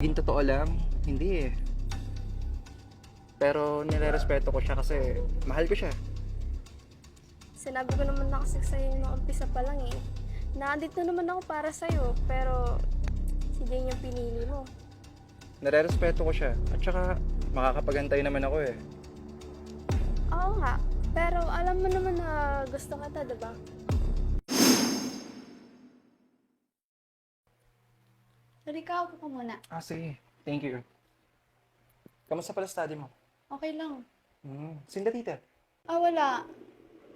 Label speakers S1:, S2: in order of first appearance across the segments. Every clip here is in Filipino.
S1: Maging totoo lang, hindi eh. Pero nire-respeto ko siya kasi mahal ko siya.
S2: Sinabi ko naman na kasi sa'yo nung umpisa pa lang eh. Nandito naman ako para sa'yo, pero si Jane yung pinili mo.
S1: Nire-respeto ko siya. At saka makakapagantay naman ako eh.
S2: Oo nga, pero alam mo naman na gusto kita, diba?
S3: Rika, upo ka muna.
S1: Ah, sige. Thank you. Kamusta pala study mo?
S3: Okay lang.
S1: Hmm. Sinda tita.
S3: Ah, wala.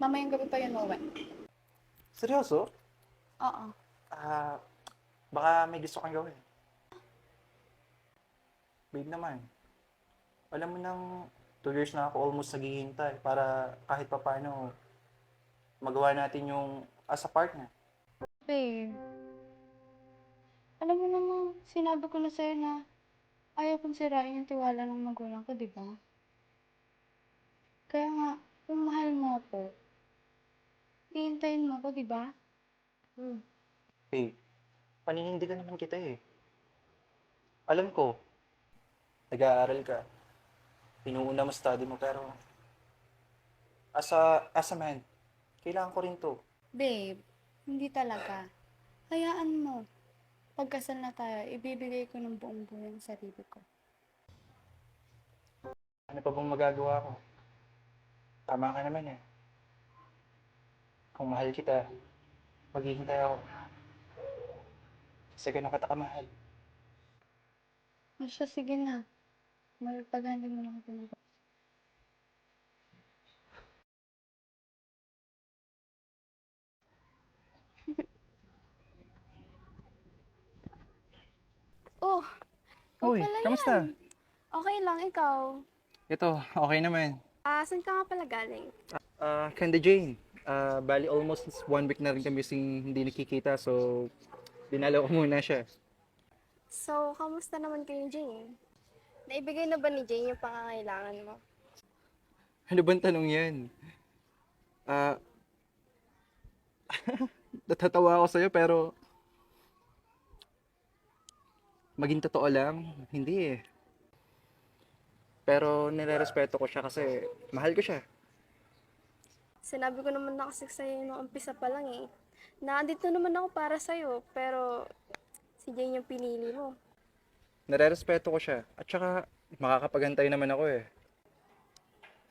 S3: Mamayang gabi pa yun, Owen.
S1: Seryoso?
S3: Oo.
S1: Ah, baka may gusto kang gawin. Babe naman. Alam mo nang two years na ako almost naghihintay para kahit pa paano magawa natin yung as a partner.
S3: Babe. Alam mo namang, sinabi ko na sa'yo na ayaw kong sirain yung tiwala ng magulang ko, di ba? Kaya nga, kung mahal mo ako, hihintayin mo ako, di ba? Hmm.
S1: Babe, paninindigan naman kita eh. Alam ko, nag-aaral ka. Pinuuna mo study mo pero as a, as a man, kailangan ko rin to.
S3: Babe, hindi talaga. Hayaan mo. Pagkasal na tayo, ibibigay ko ng buong buo yung sarili ko.
S1: Ano pa bang magagawa ko? Tama ka naman eh. Kung mahal kita, maghihintay ako. Kasi ganun kamahal.
S3: O siya, sige na. Magpaghandi mo lang ako ng
S2: Oh, ikaw
S1: kamusta?
S2: yan. Okay lang, ikaw.
S1: Ito, okay naman.
S2: Ah, saan ka nga pala galing?
S1: Ah, Kanda Jane. Ah, bali almost one week na rin kami sing hindi nakikita so dinala ko muna siya.
S2: So, kamusta naman kayo, Jane? Naibigay na ba ni Jane yung pangangailangan mo?
S1: Ano bang tanong yan? Ah, natatawa ako sa'yo pero maging totoo lang, hindi eh. Pero nire-respeto ko siya kasi mahal ko siya.
S2: Sinabi ko naman na kasi sa'yo nung umpisa pa lang eh. Nandito naman ako para sa'yo, pero si Jane yung pinili mo.
S1: Nire-respeto ko siya. At saka makakapagantay naman ako eh.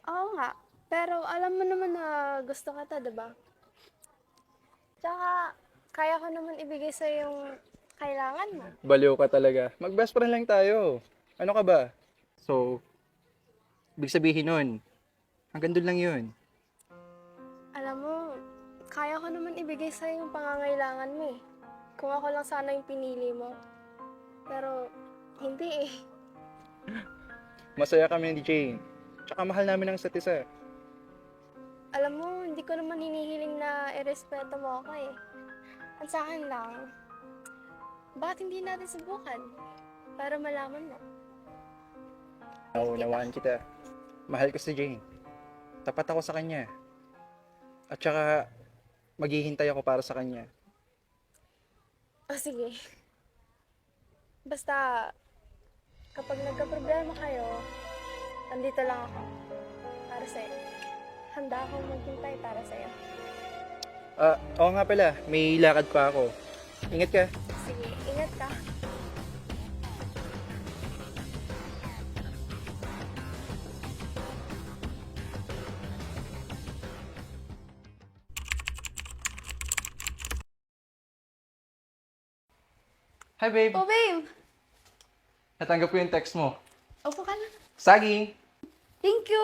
S2: Oo nga, pero alam mo naman na gusto kita, diba? Tsaka, kaya ko naman ibigay sa'yo yung kailangan mo.
S1: Baliw ka talaga. Mag-best friend lang tayo. Ano ka ba? So, ibig sabihin nun, hanggang doon lang yun.
S2: Alam mo, kaya ko naman ibigay sa'yo yung pangangailangan mo eh. Kung ako lang sana yung pinili mo. Pero, hindi eh.
S1: Masaya kami ni Jane. Tsaka mahal namin ang isa't isa.
S2: Alam mo, hindi ko naman hinihiling na irespeto mo ako eh. Ang sa akin lang, bakit hindi natin subukan? Para malaman mo.
S1: Naunawaan kita. Mahal ko si Jane. Tapat ako sa kanya. At saka, maghihintay ako para sa kanya.
S2: O sige. Basta, kapag nagka-problema kayo, nandito lang ako. Para sa'yo. Handa akong maghintay para sa'yo.
S1: Ah, oo nga pala. May lakad pa ako. Ingat ka.
S2: Sige, ingat ka.
S1: Hi, babe.
S3: Oh, babe!
S1: Natanggap ko yung text mo.
S3: Upo ka na.
S1: Saging!
S3: Thank you!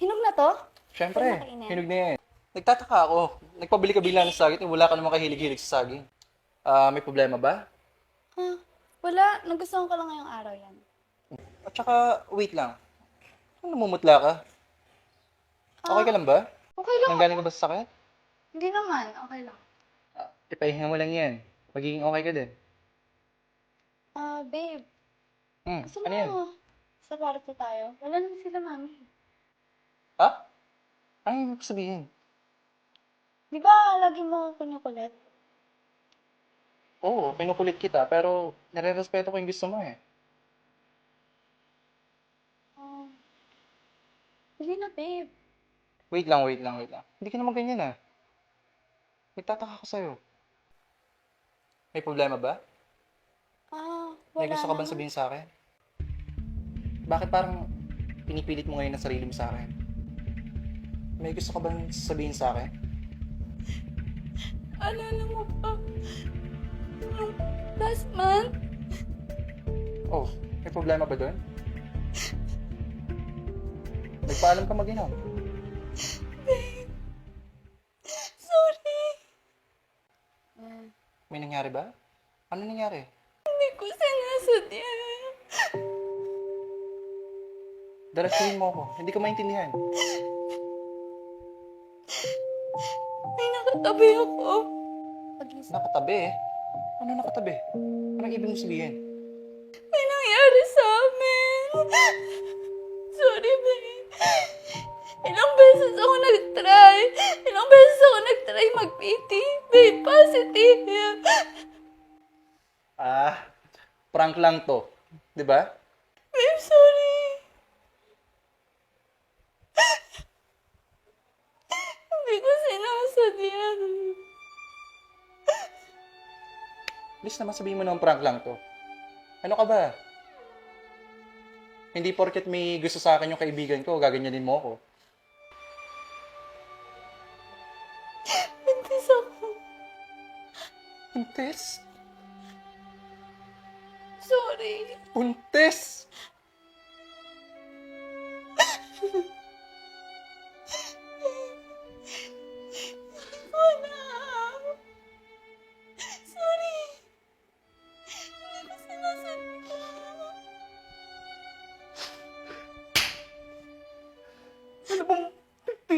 S3: Hinog na to?
S1: Siyempre,
S3: Huwag na kainin.
S1: hinog na yan. Nagtataka ako. Nagpabili ka bigla ng saging eh, wala ka namang kahilig-hilig sa saging. Ah, may problema ba?
S3: Ah, wala. Nagustuhan ko lang ngayong araw yan.
S1: At saka, wait lang. Ano namumutla ka? Okay ka lang ba?
S3: Okay lang.
S1: Nanggaling ka ba sa sakit?
S3: Hindi naman. Okay lang.
S1: Ah, ipahinga mo lang yan. Magiging okay ka din.
S3: Ah, babe.
S1: Hmm,
S3: Gusto
S1: ano yan?
S3: mo sa kwarto tayo? Wala naman sila mami.
S1: Ha? Ano yung sabihin?
S3: Di ba lagi mo kinukulit?
S1: Oo, kinukulit kita pero nirerespeto ko yung gusto mo eh.
S3: Oh, Sige na, babe.
S1: Wait lang, wait lang, wait lang. Hindi ka naman ganyan ah. Nagtataka ko sa'yo. May problema ba?
S3: Ah, wala
S1: May gusto ka bang sabihin sa akin? Bakit parang pinipilit mo ngayon ang sarili mo sa akin? May gusto ka bang sabihin sa akin?
S3: Alala mo pa, Last month?
S1: Oh, may problema ba doon? Nagpaalam ka mag-inom.
S3: Sorry.
S1: May nangyari ba? Ano nangyari?
S3: Hindi ko sinasadya.
S1: Diretsuhin mo ako. Hindi ko maintindihan.
S3: May nakatabi ako.
S2: Pag-isip.
S1: Nakatabi eh. Ano nakatabi? Anong ibig mo sabihin?
S3: May nangyari sa amin. Sorry, babe. Ilang beses ako nag-try. Ilang beses ako nag-try mag-PT. Babe, positive.
S1: Ah, prank lang to. 'Di ba?
S3: Babe, sorry.
S1: Please naman sabihin mo naman prank lang to. Ano ka ba? Hindi porket may gusto sa akin yung kaibigan ko, gaganyanin mo ako.
S3: Buntis ako.
S1: Puntes?
S3: Sorry.
S1: Puntes!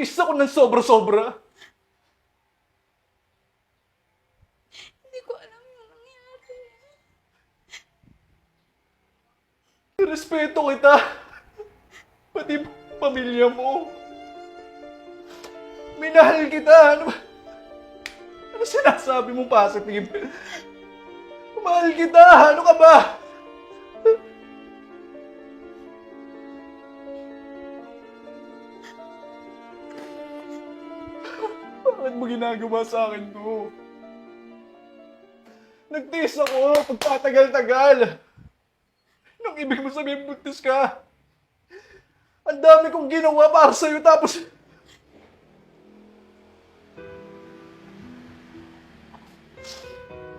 S1: Tiis ako ng sobra-sobra?
S3: Hindi ko alam yung nangyari.
S1: Respeto kita. Pati pamilya mo. Minahal kita. Ano ba? Ano sinasabi mo positive? Mahal kita. Ano ka ba? Ginagawa sa akin to? Nagtiis ako pagtatagal-tagal. Anong ibig mo sabihin buntis ka? Ang dami kong ginawa para sa'yo tapos...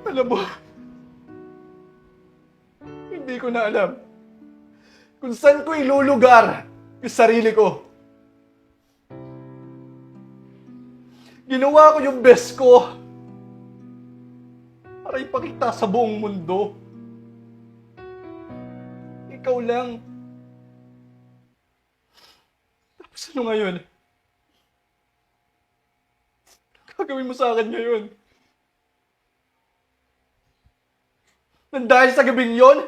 S1: Alam mo, hindi ko na alam kung saan ko ilulugar yung sarili ko. Ginawa ko yung best ko para ipakita sa buong mundo. Ikaw lang. Tapos ano ngayon? Gagawin mo sa akin ngayon? Nang sa gabing yon?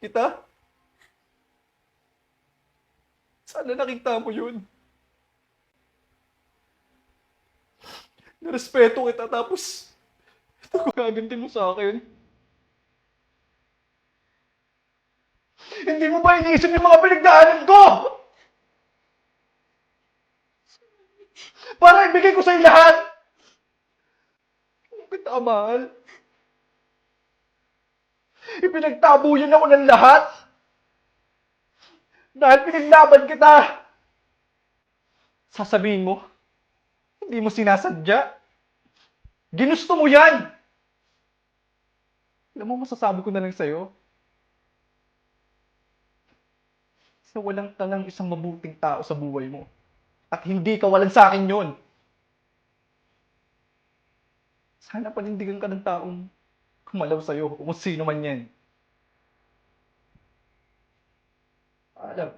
S1: Kita? Sana nakita mo yun. Narespeto kita tapos ito ko gaganti mo sa akin. Hindi mo ba iniisip yung mga pinagdaanan ko? Para ibigay ko sa'yo lahat! Kung kita mahal. Ipinagtabuyan ako ng lahat. Dahil pinaglaban kita. Sasabihin mo, hindi mo sinasadya. Ginusto mo yan! Alam mo, masasabi ko na lang sa'yo. Sa walang talang isang mabuting tao sa buhay mo. At hindi ka walang sa akin yun. Sana panindigan ka ng taong kumalaw sa'yo kung sino man yan. أعلم